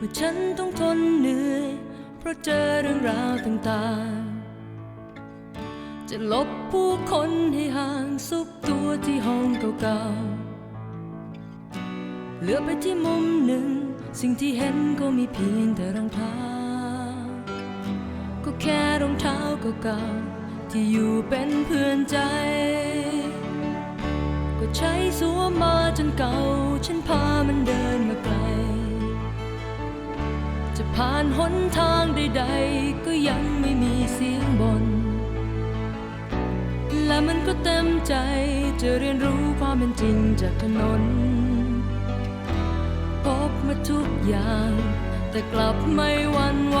เมื่อฉันต้องทนเหนื่อย เพราะเจอเรื่องราวต่างๆ จะลบผู้คนให้ห่างซุกตัวที่ห้องเก่าๆ เหลือไปที่มุมหนึ่ง สิ่งที่เห็นก็มีเพียงแต่รองเท้า ก็แค่รองเท้าเก่าๆ ที่อยู่เป็นเพื่อนใจ ก็ใช้สวมมาจนเก่า ฉันพามันเดิน ผ่านหนทางใดๆ ก็ยังไม่มีเสียงบน และมันก็เต็มใจจะเรียนรู้ความเป็นจริงจากถนน พบมาทุกอย่าง แต่กลับไม่หวั่นไหว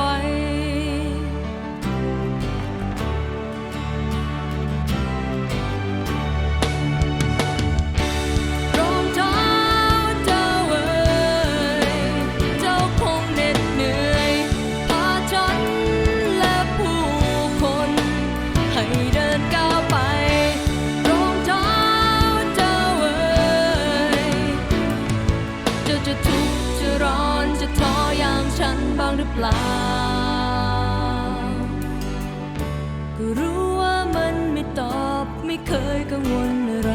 รู้ว่ามันไม่ตอบไม่เคยกังวลอะไร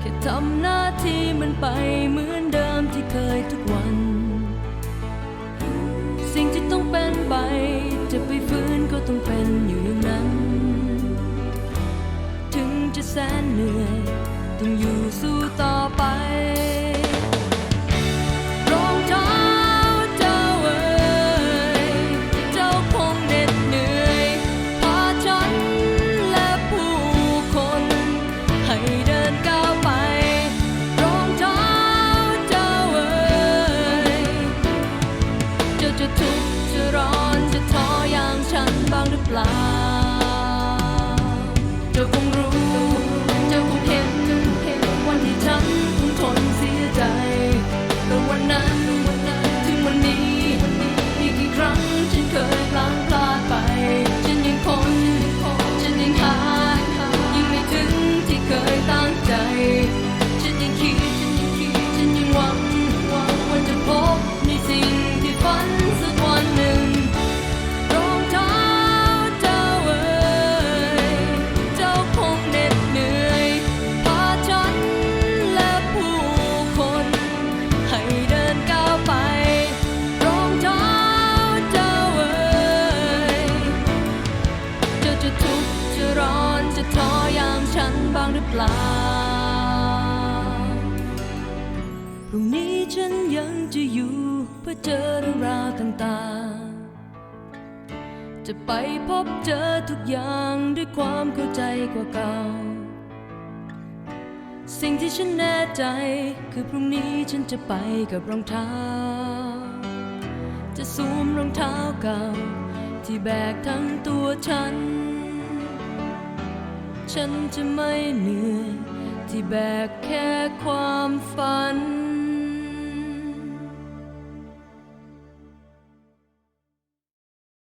แค่ทำหน้าที่มันไปเหมือนเดิมที่เคยทุกวัน สิ่งที่ต้องเป็นไป จะไปฟื้นก็ต้องเป็นอยู่อย่างนั้น ถึงจะแสนเหนื่อย ต้องอยู่สู้ต่อไป จะทุกข์จะร้อนจะท้ออย่างฉันบ้างหรือเปล่า จะร้อนจะท้อยางฉันบ้างหรือเปล่า พรุ่งนี้ฉันยังจะอยู่เพื่อเจอเรื่องราวต่างๆ จะไปพบเจอทุกอย่างด้วยความเข้าใจกว่าเก่า สิ่งที่ฉันแน่ใจคือพรุ่งนี้ฉันจะไปกับรองเท้า จะสวมรองเท้าเก่าที่แบกทั้งตัวฉัน ฉันจะไม่เหนื่อยที่แบกแค่ความฝัน